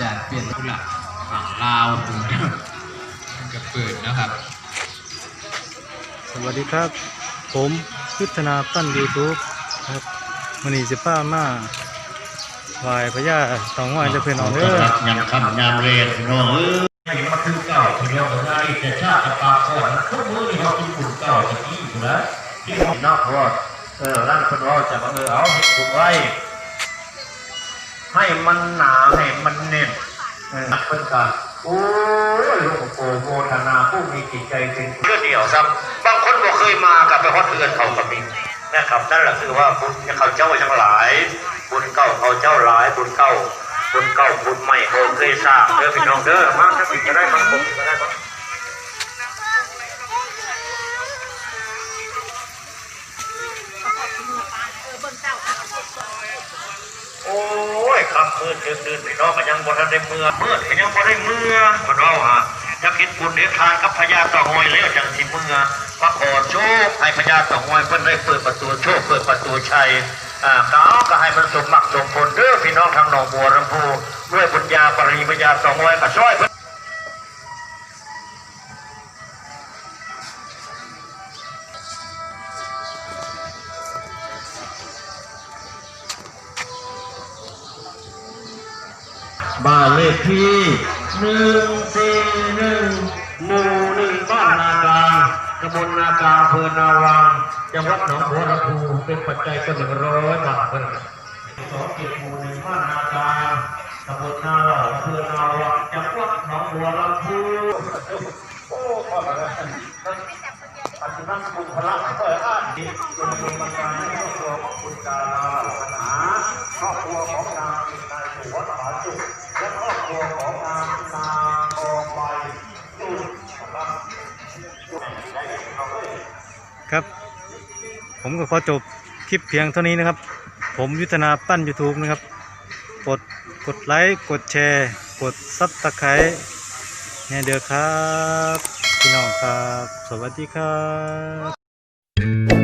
จารย์เปลี่ยนผู้หลักฝั่งลาวตรงนี้มันจะเปิดนะครับ สวัสดีครับ ผมยุทธนาปั้นยูทูบครับมันนี้สิป้ามาไหวพญาตองไหวจะเพื่อนเอาเด้อยำคำยำเรียนพี่น้องเออให้มาคือเก่าพี่น้องได้แต่ชาติปาก่อนทุกมื้อนี่เขากินบุญเก่าตะกี้อยู่นะที่เขานอกรอดเออร่างคนรอดจะมาเออเอาให้บุญไว้ ให้มันหนาให้มันเน้นเออเพิ่นกันโอ้ยหลวงปู่โมทนาผู้มีจิตใจเป็นเพื่อเดียวซ้ำบางคนบ่เคยมากับไปฮอดเรือนเขากับมีนะครับนั่นแหละคือว่าบุญเขาเจ้าทั้งหลาย บุญเก่าเขาเจ้าหลาย บุญเก่าบุญเก่าบุญใหม่เขาเคยสร้างเด้อพี่น้องเด้อมาถ้าผิดก็ได้บางผมก็ได้บางโอ้ ยครับมืดตื่นตื่นพี่น้องก็ยังบ่ทันได้เมื่อมืดก็ยังบ่ได้เมื่อมันเอาฮะจะคิดบุญเดชทานกับพญาต่อหอยแล้วจังสิเมื่อพระขอโชคให้พญาต่อหอยเพิ่นได้เปิดประตูโชคเปิดประตูชัยอ่าเขาก็ให้มันสมมักสมผลเด้อพี่น้องทางหนองบัวลำพูด้วยบุญญาปริมญาต่อหอยก็ช่วยเพิ่น บ้านเลขที่หนึ่งสี่หนึ่งหมู่หนึ่งบ้านนากลางตำบลนากลางอำเภอนาวังจังหวัดหนองบัวลำพูเป็นปัจจัยก็หนึ่งร้อยบาทเพิ่นสองเจ็ดหมู่หนึ่งบ้านนากลางตำบลนาหล่อำเภอนาวังจังหวัดหนองบัวลำพูโอ้ขอบคุณปัจจุบันคุณพลังเปิดอ่านดีจงเป็นบรรดาในครอบครัวของคุณดาราปัญหาครอบครัว ครับ ผมก็ขอจบคลิปเพียงเท่านี้นะครับ ผมยุทธนาปั้น YouTube นะครับ กดกดไลค์กดแชร์ กดซับตะไคร้เนี่ยเด้อครับ พี่น้องครับ สวัสดีครับ